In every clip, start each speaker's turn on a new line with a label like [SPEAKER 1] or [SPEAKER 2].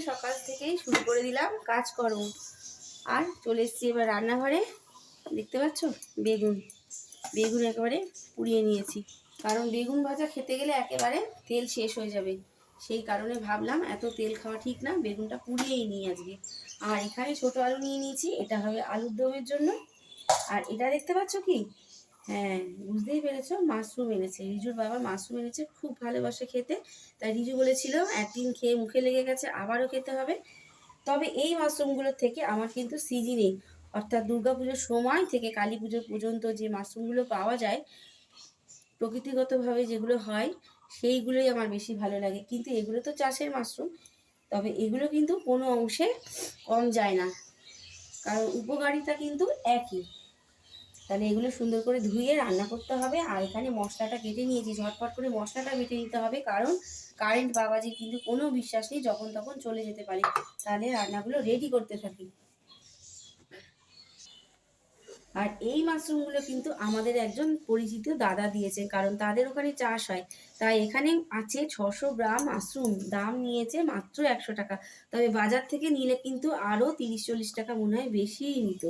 [SPEAKER 1] সকাল থেকেই শুরু করে দিলাম কাজকর্ম। আর চলে এসেছি এবার রান্নাঘরে। দেখতে পাচ্ছ? বেগুন। বেগুন একেবারে পুড়িয়ে নিয়েছি। কারণ বেগুন ভাজা খেতে গেলে একেবারে তেল শেষ হয়ে যাবে। সেই কারণে ভাবলাম এত তেল খাওয়া ঠিক না, বেগুনটা পুড়িয়েই নিই আজকে। আর এখানে ছোট আলু নিয়ে নিয়েছি, এটা হবে আলুর দমের জন্য। আর এটা দেখতে পাচ্ছ কি? হ্যাঁ বুঝতেই পেরেছ, মাশরুম এনেছে। রিজুর বাবা মাশরুম এনেছে, খুব ভালোবাসে খেতে। তাই রিজু বলেছিল, একদিন খেয়ে মুখে লেগে গেছে, আবারও খেতে হবে। তবে এই মাশরুমগুলোর থেকে আমার কিন্তু সিজনে, অর্থাৎ দুর্গাপুজোর সময় থেকে কালী পুজো পর্যন্ত যে মাশরুমগুলো পাওয়া যায়, প্রকৃতিগতভাবে যেগুলো হয়, সেইগুলোই আমার বেশি ভালো লাগে। কিন্তু এগুলো তো চাষের মাশরুম, তবে এগুলো কিন্তু কোনো অংশে কম যায় না। কারণ উপকারিতা কিন্তু একই। তাহলে এগুলো সুন্দর করে ধুয়ে রান্না করতে হবে। আর এখানে মশলাটা কেটে নিয়েছি, ঝটপট করে মশলাটা বেটে নিতে হবে। কারণ কারেন্ট বাবাজির কিন্তু কোনো বিশ্বাস নেই, যখন তখন চলে যেতে পারে। তাহলে রান্নাগুলো রেডি করতে থাকি। আর এই মাশরুমগুলো কিন্তু আমাদের একজন পরিচিত দাদা দিয়েছেন কারণ তাদের ওখানে চাষ হয়। তাই এখানে আছে ছশো গ্রাম মাশরুম, দাম নিয়েছে মাত্র একশো টাকা। তবে বাজার থেকে নিলে কিন্তু আরও তিরিশ চল্লিশ টাকা মনে হয় বেশিই নিত।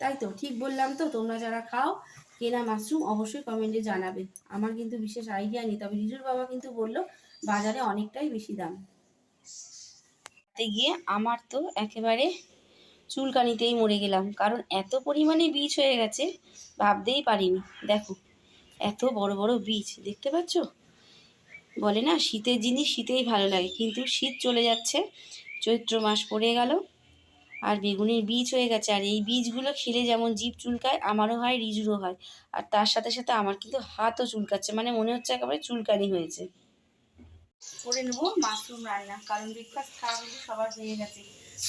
[SPEAKER 1] তাই তো, ঠিক বললাম তো, তোমরা যারা খাও, কেনা মাশরুম অবশ্যই কমেন্টে জানাবে। আমার কিন্তু বিশেষ আইডিয়া নেই, তবে রিজুর বাবা কিন্তু বলল, বাজারে অনেকটাই বেশি দাম। গিয়ে আমার তো একেবারে চুলকানিতেই মরে গেলাম, কারণ এত পরিমাণে বীজ হয়ে গেছে, ভাবতেই পারিনি। দেখো, এত বড় বড় বীজ, দেখতে পাচ্ছ? বলে না, শীতের জিনিস শীতেই ভালো লাগে, কিন্তু শীত চলে যাচ্ছে, চৈত্র মাস পড়ে গেল আর বেগুনের বীজ হয়ে গেছে। আর এই বীজগুলো খেলে যেমন জিভ চুলকায়, আমারও হয়, রিজুরও হয়। আর তার সাথে সাথে আমার কিন্তু হাতও চুলকাচ্ছে মানে মনে হচ্ছে একেবারে চুলকানি হয়েছে। করে নেব মাশরুম রান্না, কারণ ব্রেকফাস্ট খাওয়া কিন্তু সবার হয়ে গেছে।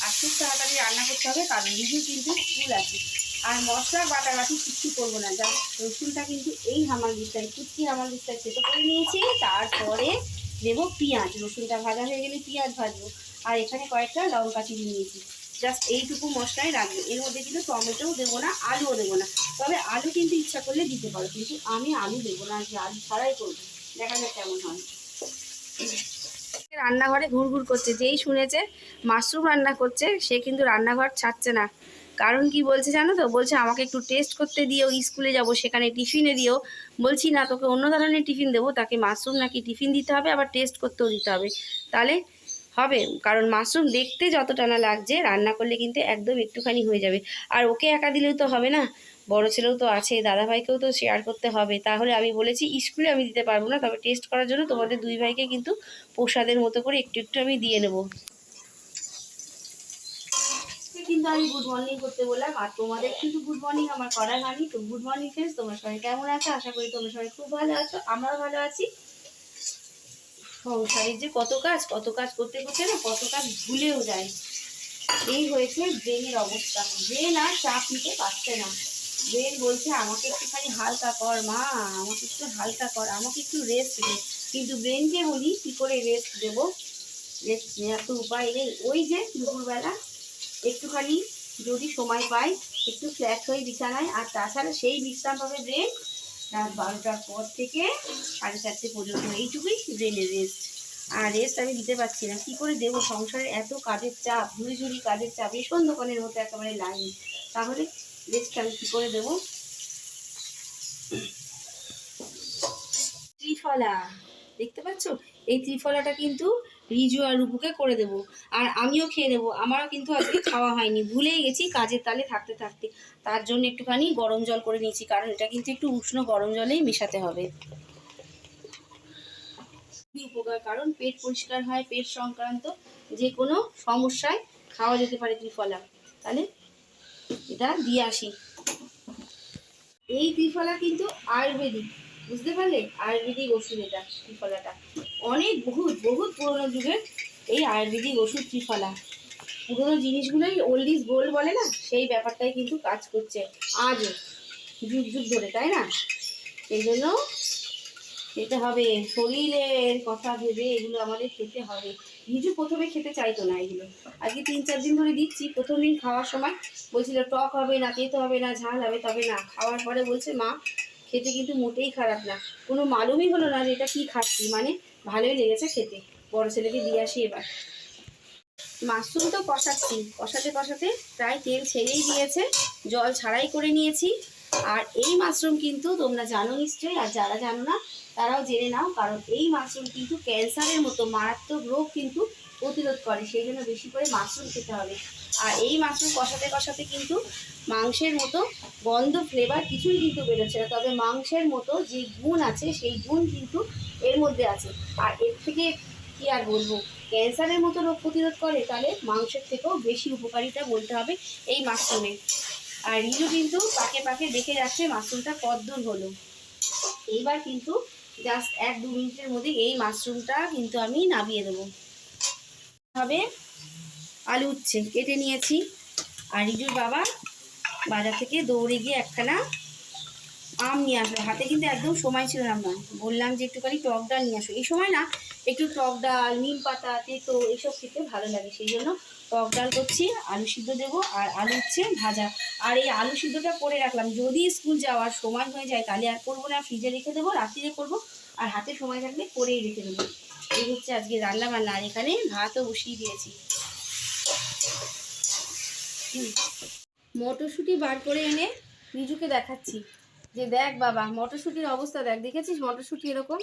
[SPEAKER 1] আর খুব তাড়াতাড়ি রান্না করতে হবে, কারণ রিজু কিন্তু স্কুল আছে। আর মশলা বাটাবাটি কিচ্ছু করব না যা রসুনটা কিন্তু এই হামাল দিস্তায় কুচকি হামাল দিস্তায় চেপে করে নিয়েছি। তারপরে দেবো পেঁয়াজ, রসুনটা ভাজা হয়ে গেলে পেঁয়াজ ভাজবো। আর এখানে কয়েকটা লঙ্কা চিনি নিয়েছি। জাস্ট এইটুকু মশলাই রাখব এর মধ্যে কিন্তু টমেটোও দেবো না, আলুও দেবো না। তবে আলু কিন্তু ইচ্ছা করলে দিতে পারো, কিন্তু আমি আলু দেবো না, যে আলু ছাড়াই করব। দেখা যাক কেমন হয়। রান্নাঘরে ঘুরঘুর করছে, যেই শুনেছে মাশরুম রান্না করছে, সে কিন্তু রান্নাঘর ছাড়ছে না। কারণ কি বলছে জানো তো? বলছে, আমাকে একটু টেস্ট করতে দিও, স্কুলে যাব, সেখানে টিফিনে দিও। বলছি, না, তোকে অন্য ধরনের টিফিন দেবো, তাকে মাশরুম নাকি টিফিন দিতে হবে, আবার টেস্ট করতেও দিতে হবে। তাহলে হবে। কারণ মাশরুম দেখতে যতটা না লাগছে, রান্না করলে কিন্তু একদম একটুখানি হয়ে যাবে। আর ওকে একা দিলেও তো হবে না। বড় ছেলেও তো আছে, দাদাভাইকেও তো শেয়ার করতে হবে। তাহলে আমি বলেছি, স্কুলে আমি দিতে পারব না, তবে টেস্ট করার জন্য তোমাদের দুই ভাইকে কিন্তু প্রসাদের মতো করে একটু একটু আমি দিয়ে নেব। কিন্তু আমি গুড মর্নিং করতে বললাম, আর তোমাদের কিন্তু গুড মর্নিং আমার করা হয়নি। তো গুড মর্নিং ফ্রেন্ডস তোমরা সবাই কেমন আছো? আশা করি তোমরা সবাই খুব ভালো আছো, আমরাও ভালো আছি। সংসারের যে কত কাজ কত কাজ করতে করতে না, কত কাজ ভুলেও যায়। এই হয়েছে ব্রেনের অবস্থা। ব্রেন আর চাপ নিতে পারছে না। ব্রেন বলছে, আমাকে একটুখানি হালকা কর মা, আমাকে একটু হালকা কর, আমাকে একটু রেস্ট দে। কিন্তু ব্রেনকে বলি, কী করে রেস্ট দেবো? রেস্ট নেওয়ার তো উপায় নেই। ওই যে দুপুরবেলা একটুখানি যদি সময় পাই, একটু ফ্ল্যাট হয়ে বিছানায়, আর তাছাড়া সেই বিশ্রাম পাবে ব্রেন রাত বারোটার পর থেকে সাড়ে চারটে পর্যন্ত এইটুকুই ব্রেনের রেস্ট আর রেস্ট আমি দিতে পারছি না। কি করে দেবো? সংসারে এত কাজের চাপ ঝুড়ি ঝুড়ি কাজের চাপ ভীষণ দোকানের মতো একেবারে লাইন তাহলে রেস্ট আমি কী করে দেবো? ত্রিফলা। দেখতে পাচ্ছ? এই ত্রিফলাটা কিন্তু রিজু আর রূপুকে করে দেব। আর আমিও খেয়ে নেব। আমারও কিন্তু আজকে খাওয়া হয়নি। ভুলেই গেছি কাজের তালে থাকতে থাকতে। তার জন্য একটুখানি গরম জল করে নিয়েছি, কারণ এটা কিন্তু একটু উষ্ণ গরম জলেই মেশাতে হবে। উপকার, কারণ পেট পরিষ্কার হয়, পেট সংক্রান্ত যে কোনো সমস্যায় খাওয়া যেতে পারে ত্রিফলা। তাহলে এটা দিয়ে আসি। এই ত্রিফলা কিন্তু আয়ুর্বেদিক। বুঝতে পারলে? আয়ুর্বেদিক ওষুধ এটা, ত্রিফলাটা। অনেক বহুত বহুত পুরোনো যুগের এই আয়ুর্বেদিক ওষুধ, ত্রিফলা। পুরোনো জিনিসগুলোই ওল্ড ইজ গোল্ড বলে না? সেই ব্যাপারটাই কিন্তু কাজ করছে আজও। যুগ যুগ ধরে, তাই না? সেই জন্য খেতে হবে। শরীরের কথা ভেবে এগুলো আমাদের খেতে হবে। নিজু প্রথমে খেতে চাইতো না এগুলো। আজকে তিন, চার দিন ধরে দিচ্ছি। প্রথম দিন খাওয়ার সময় বলছিল, টক হবে না, তেতো হবে না, ঝাল হবে তবে না। খাওয়ার পরে বলছে, মা খেতে কিন্তু মোটেই খারাপ না। কোনো মালুমই হলো না যে এটা কী খাচ্ছি মানে ভালোই লেগেছে খেতে। বড় ছেলেকে দিয়ে আসি এবার। মাশরুম তো কষাচ্ছি, কষাতে কষাতে প্রায় তেল ছেড়েই দিয়েছে, জল ছাড়াই করে নিয়েছি। আর এই মাশরুম কিন্তু তোমরা জানো নিশ্চয়ই, আর যারা জানো না, তারাও জেনে নাও, কারণ এই মাশরুম কিন্তু ক্যান্সারের মতো মারাত্মক রোগ কিন্তু প্রতিরোধ করে, সেই জন্য বেশি করে মাশরুম খেতে হবে। আর এই মাশরুম কষাতে কষাতে কিন্তু মাংসের মতো গন্ধ ফ্লেভার কিছুই কিন্তু বেরোচ্ছে না। তবে মাংসের মতো যে গুণ আছে, সেই গুণ কিন্তু এর মধ্যে আছে। আর এর থেকে কি আর বলব? ক্যান্সারের মতো রোগ প্রতিরোধ করে, তাহলে মাংসের থেকেও বেশি উপকারিতা বলতে হবে এই মাশরুমের আর রিজু কিন্তু পাকে পাকে দেখে যাচ্ছে মাশরুমটা কদ্দূর হলো। এইবার কিন্তু জাস্ট এক দু মিনিটের মধ্যে এই মাশরুমটা কিন্তু আমি নামিয়ে দেবো। হবে আলু উঠছে কেটে নিয়েছি। আর রিজুর বাবা বাজার থেকে দৌড়ে গিয়ে একখানা আম নিয়ে আসলো হাতে কিন্তু একদম সময় ছিল না বললাম যে একটুখানি টক ডাল নিয়ে আসো। এই সময় না, একটু টক ডাল, নিম পাতা, তেতো এসব খেতে ভালো লাগে। সেই জন্য টক ডাল করছি, আলু সিদ্ধ দেবো আর আলু হচ্ছে ভাজা। আর এই আলু সিদ্ধটা করে রাখলাম। যদি স্কুল যাওয়ার সময় হয়ে যায়, তাহলে আর করব না। ফ্রিজে রেখে দেবো, রাত্রিরে করব। আর হাতে সময় থাকলে করেই রেখে দেবো। এই হচ্ছে আজকে রান্না বান্না। আর এখানে ভাতও বসিয়ে দিয়েছি। মটরশুঁটি বার করে এনে রিজুকে দেখাচ্ছি। যে দেখ বাবা, মটরশুঁটির অবস্থা দেখ, দেখেছিস মটরশুঁটি এরকম?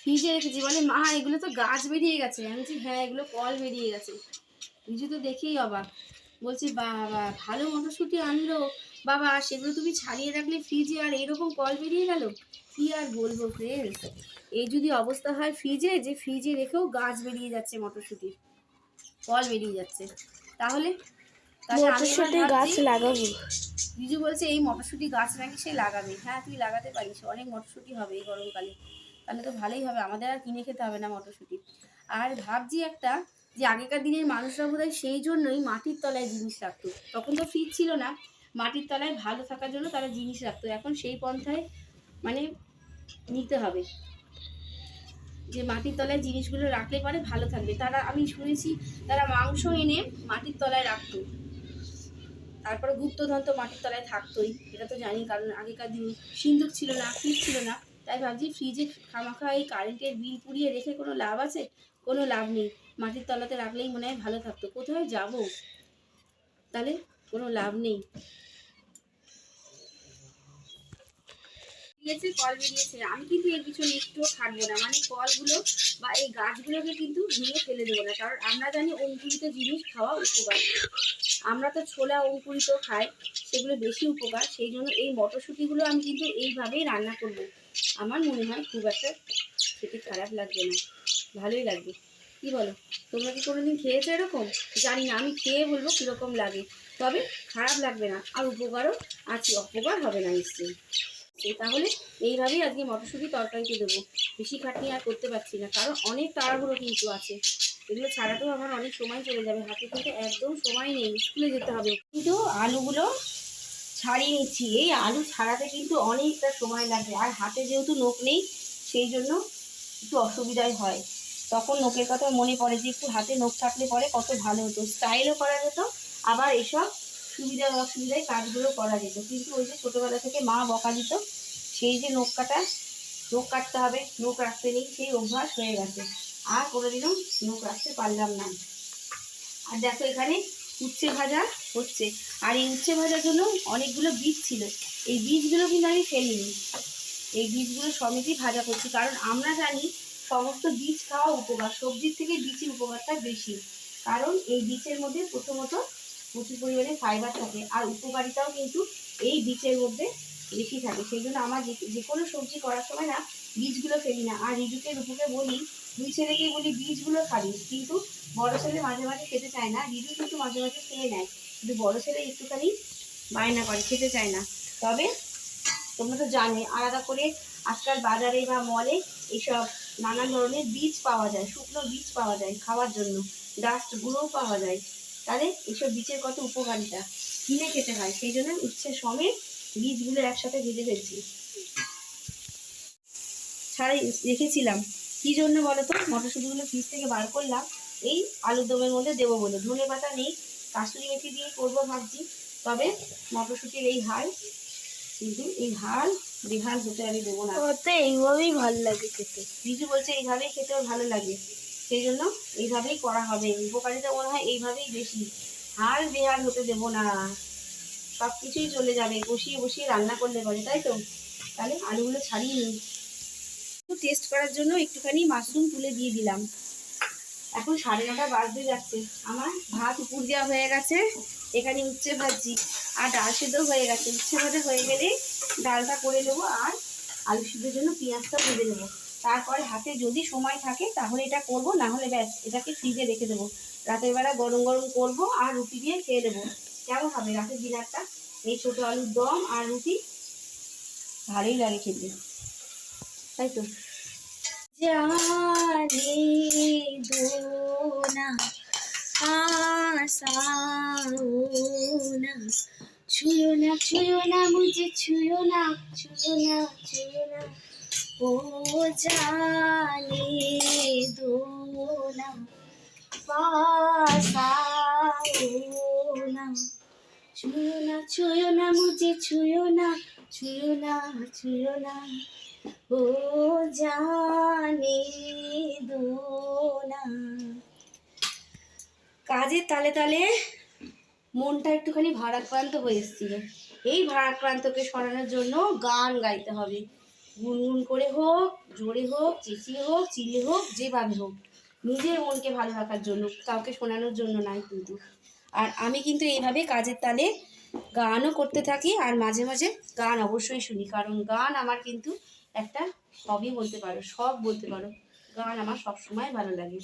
[SPEAKER 1] ফ্রিজে রেখেছি, বলে মা, এগুলো তো গাছ বেরিয়ে গেছে। আমি বলছি হ্যাঁ এগুলো কল বেরিয়ে গেছে। রিজু তো দেখেই অবাক। বলছি, বাবা, ভালো মটরশুঁটি আনলো। বাবা, সেগুলো তুমি ছাড়িয়ে রাখলে ফ্রিজে, আর এরকম কল বেরিয়ে গেল? কি আর বলব ফ্রেন্ডস এই যদি অবস্থা হয় ফ্রিজে, যে ফ্রিজে রেখেও গাছ বেরিয়ে যাচ্ছে মটরশুঁটির। কল বেরিয়ে যাচ্ছে। তাহলে?
[SPEAKER 2] মটরশুঁটি গাছ লাগাবো।
[SPEAKER 1] বিজু বলছে এই মটরশুঁটি গাছ নাকি সে লাগাবে? হ্যাঁ তুই লাগাতে পারিস অনেক মটরশুঁটি হবে এই গরমকালে। তাহলে তো ভালোই হবে আমাদের আর কিনে খেতে হবে না মটরশুঁটি। আর ভাবছি একটা যে আগেকার দিনের মানুষরা বোধহয় সেই জন্যই মাটির তলায় জিনিস রাখতো। তখন তো ফ্রিজ ছিল না। মাটির তলায় ভালো থাকার জন্য তারা জিনিস রাখতো। এখন সেই পন্থায় মানে নিতে হবে। যে মাটির তলায় জিনিসগুলো রাখলে পরে ভালো থাকবে। তারা আমি শুনেছি তারা মাংস এনে মাটির তলায় রাখতো। তারপরে গুপ্তধন তো মাটির তলায় থাকতোই, এটা তো জানি, কারণ আগেকার দিনে সিন্দুক ছিল না, ফ্রিজ ছিল না, তাই ভাবছি ফ্রিজে খামাখা এই কারেন্টের বিল পুড়িয়ে রেখে কোনো লাভ আছে? কোনো লাভ নেই, মাটির তলাতে রাখলেই মনে হয় ভালো থাকতো, কোথায় যাব? তাহলে কোনো লাভ নেই। দিয়েছে কল বেরিয়েছে। আমি কিন্তু এর পিছনে একটুও খাটবো না। মানে কলগুলো বা এই গাছগুলোকে কিন্তু ভেঙে ফেলে দেবো না। কারণ আমরা জানি অঙ্কুরিত জিনিস খাওয়া উপকার। আমরা তো ছোলা অঙ্কুরিত খাই, সেগুলো বেশি উপকার। সেই জন্য এই মটরশুঁটিগুলো আমি কিন্তু এইভাবেই রান্না করব। আমার মনে হয় খুব একটা খেতে খারাপ লাগবে না। ভালোই লাগবে। কি বলো? তোমরা কি কোনোদিন খেয়েছো এরকম? জানি না, আমি খেয়ে বলব কীরকম লাগে। তবে খারাপ লাগবে না। আর উপকারও আছে, অপকার হবে না নিশ্চয়ই। তাহলে এইভাবেই আজকে মটরশুঁটি তরকারিতে দেবো। বেশি খাটনি আর করতে পারছি না, কারণ অনেক তাড়াহুড়ো কিন্তু আছে। এগুলো ছাড়াতেও আমার অনেক সময় চলে যাবে। হাতে কিন্তু একদম সময় নেই, স্কুলে যেতে হবে। কিন্তু আলুগুলো ছাড়িয়ে নিচ্ছি। এই আলু ছাড়াতে কিন্তু অনেকটা সময় লাগে। আর হাতে যেহেতু নোখ নেই, সেই জন্য একটু অসুবিধাই হয়। তখন নোখের কথা মনে পড়ে যে, একটু হাতে নোখ থাকলে পরে কত ভালো হতো। স্টাইলও করা যেত, আবার এসব সুবিধা অসুবিধায় কাজগুলো করা যেত। কিন্তু ওই যে ছোটোবেলা থেকে মা বকা দিত, সেই যে নখ কাটা নখ কাটতে হবে নখ রাখতে নেই, সেই অভ্যাস হয়ে গেছে। আর কোনোদিনও নখ রাখতে পারলাম না। আর দেখো এখানে উচ্ছে ভাজা হচ্ছে। আর এই উচ্ছে ভাজার জন্য অনেকগুলো বীজ ছিল। এই বীজগুলো কিন্তু আমি ফেলিনি। এই বীজগুলো সমেতই ভাজা করছি। কারণ আমরা জানি সমস্ত বীজ খাওয়া উপকার। সবজির থেকে বীজের উপকারটা বেশি। কারণ এই বীজের মধ্যে প্রথমত প্রচুর পরিমাণে ফাইবার থাকে। আর উপকারিতাও কিন্তু এই বীজের মধ্যে বেশি থাকে। সেই জন্য আমার যে কোনো সবজি করার সময় না বীজগুলো ফেলি না। আর রিজুকে, রূপুকে বলি, দুই ছেলেকেই বলি বীজগুলো খাবি। কিন্তু বড় ছেলে মাঝে মাঝে খেতে চায় না। রিজু কিন্তু মাঝে মাঝে খেয়ে নেয়। কিন্তু বড় ছেলে একটুখানি বায়না করে, খেতে চায় না। তবে তোমরা তো জানে আলাদা করে আজকাল বাজারে বা মলে এইসব নানান ধরনের বীজ পাওয়া যায়। শুকনো বীজ পাওয়া যায় খাওয়ার জন্য। ডাস্ট গুঁড়োও পাওয়া যায়। তাহলে এইসব বীজের কত উপকারিতা? কিনে খেতে হয়। সেই জন্য উচ্ছে সমেত বীজগুলো একসাথে ভেজে ফেলছি। ছাড়াই রেখেছিলাম। কি জন্য বলো তো মটরশুঁটিগুলো ফ্রিজ থেকে বার করলাম। এই আলুর দমের মধ্যে দেবো বলে। ধনে পাতা নেই কাসুরি মেথি দিয়ে করব ভাবছি। তবে মটরশুঁটির এই হাল কিন্তু এই হাল বেহাল হতে আমি দেবো না।
[SPEAKER 2] এইভাবেই ভালো লাগে খেতে।
[SPEAKER 1] রিজু বলছে এইভাবেই খেতে ভালো লাগে। সেই জন্য এইভাবেই করা হবে। উপকারিতা মনে হয় এইভাবেই বেশি। আর বেহাল হতে দেবো না। সব কিছুই চলে যাবে। বসিয়ে বসিয়ে রান্না করলে পারে, তাই তো? তাহলে আলুগুলো ছাড়িয়ে নিই। একটু টেস্ট করার জন্য একটুখানি মাশরুম তুলে দিয়ে দিলাম। এখন সাড়ে নটা বাজতে যাচ্ছে। আমার ভাত উপর দেওয়া হয়ে গেছে। এখানে উচ্ছে ভাজি। আর ডাল সিদ্ধ হয়ে গেছে। উচ্ছে ভাজা হয়ে গেলে ডালটা করে নেব আর আলু সিদ্ধের জন্য পেঁয়াজটা ভেজে নেব। তারপরে হাতে যদি সময় থাকে তাহলে এটা করব, না হলে ব্যাস, এটাকে ফ্রিজে রেখে দেবো। রাতের বেলা গরম গরম করব আর রুটি দিয়ে খেয়ে দেবো কেমন হবে রাতের ডিনারটা? এই ছোটো আলুর দম আর রুটি? ভালোই লাগে খেতে। তাই তো। ছুঁয়ো না ছুঁয়ো না, মুঝে ছুঁয়ো না ছুঁয়ো না ছুঁয়ো না। ও না না না কাজের তালে তালে মনটা একটুখানি ভারাক্রান্ত হয়ে এসেছিল। এই ভারাক্রান্তকে সরানোর জন্য গান গাইতে হবে। গুনগুন করে হোক, জোরে হোক, চেঁচিয়ে হোক চিলে হোক, যেভাবে হোক। নিজের মনকে ভালো রাখার জন্য, কাউকে শোনানোর জন্য নয় কিন্তু। আর আমি কিন্তু এইভাবে কাজের তালে গানও করতে থাকি আর মাঝে মাঝে গান অবশ্যই শুনি। কারণ গান আমার কিন্তু একটা হবি বলতে পারো, সব বলতে পারো। গান আমার সব সময় ভালো লাগে।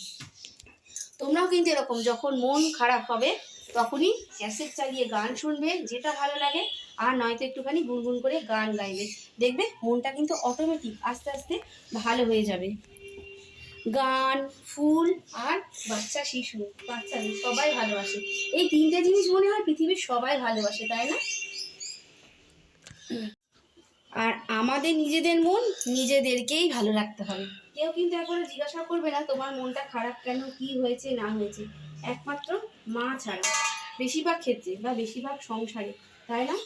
[SPEAKER 1] তোমরাও কিন্তু এরকম, যখন মন খারাপ হবে, তখনই ক্যাসেট চালিয়ে গান শুনবে, যেটা ভালো লাগে আর নয়তো একটুখানি গুনগুন করে গান গাইবে। দেখবে মনটা কিন্তু অটোমেটিক আস্তে আস্তে ভালো হয়ে যাবে। গান, ফুল আর বাচ্চা, শিশু বাচ্চাদের সবাই ভালোবাসে। এই তিনটে জিনিস মনে হয় পৃথিবীর সবাই ভালোবাসে, তাই না? আর আমাদের নিজেদের মন নিজেদেরকেই ভালো রাখতে হবে। কেউ কিন্তু একবারে জিজ্ঞাসা করবে না তোমার মনটা খারাপ কেন, কি হয়েছে, না হয়েছে। একমাত্র মা ছাড়া, বেশিরভাগ ক্ষেত্রে বা বেশিরভাগ সংসারে, তাই না?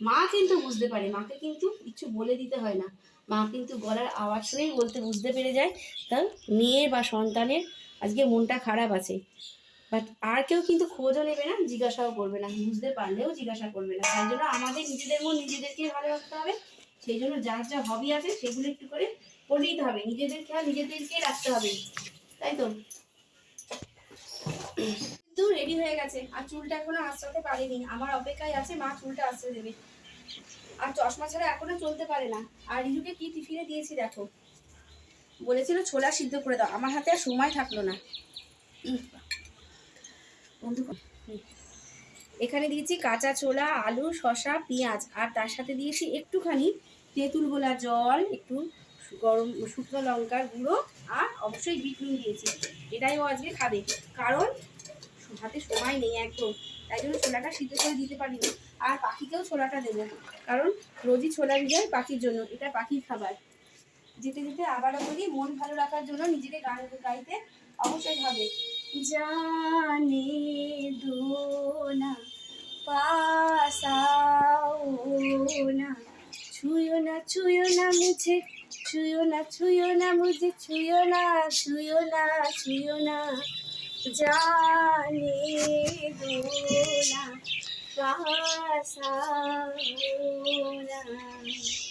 [SPEAKER 1] মা কিন্তু বুঝতে পারে, মাকে কিন্তু কিছু বলে দিতে হয় না। মা কিন্তু গলার আওয়াজ শুনেই বলতে বুঝতে পেরে যায় তার মেয়ের বা সন্তানের আজকে মনটা খারাপ আছে। বাট আর কেউ কিন্তু খোঁজও নেবে না, জিজ্ঞাসাও করবে না, বুঝতে পারলেও জিজ্ঞাসা করবে না। তাই জন্য আমাদের নিজেদের মন নিজেদেরকে ভালো রাখতে হবে। সেই জন্য যার যা হবি আছে সেগুলো একটু করে করে নিতে হবে। নিজেদের খেয়াল নিজেদেরকে রাখতে হবে। তাই তো? কিন্তু রেডি হয়ে গেছে। আর চুলটা এখনও আঁচড়াতে পারেনি। আমার অপেক্ষায় আছে, মা চুলটা আঁচড়ে দেবে। আর চশমা ছাড়া এখনও চলতে পারে না। আর রিজুকে কি টিফিনে দিয়েছি দেখো। বলেছিল ছোলা সিদ্ধ করে দাও। আমার হাতে আর সময় থাকল না। বন্ধু। এখানে দিয়েছি কাঁচা ছোলা, আলু, শসা, পেঁয়াজ। আর তার সাথে দিয়েছি একটুখানি তেঁতুল গোলা জল, একটু গরম শুকনো লঙ্কার গুঁড়ো, আর অবশ্যই বিট নুন দিয়েছি। এটাই ও আজকে খাবে। কারণ হাতে সময় নেই একদম। তাই জন্য ছোলাটা সিদ্ধ করে দিতে পারিনি। আর পাখিকেও ছোলাটা দেবো। কারণ রোজই ছোলা ভিজাই পাখির জন্য, এটা পাখির খাবার। যেতে যেতে আবারও বলি, মন ভালো রাখার জন্য নিজেকে গান গাইতে অবশ্যই হবে। জানে দোনা পাসাও না। ছুঁয়ো না ছুঁয়ো না মুঝে, ছুঁয়ো না ছুঁয়ো না মুঝে, ছুঁয়ো না ছুঁয়ো না ছুঁয়ো না। জানে দোনা পাসাও না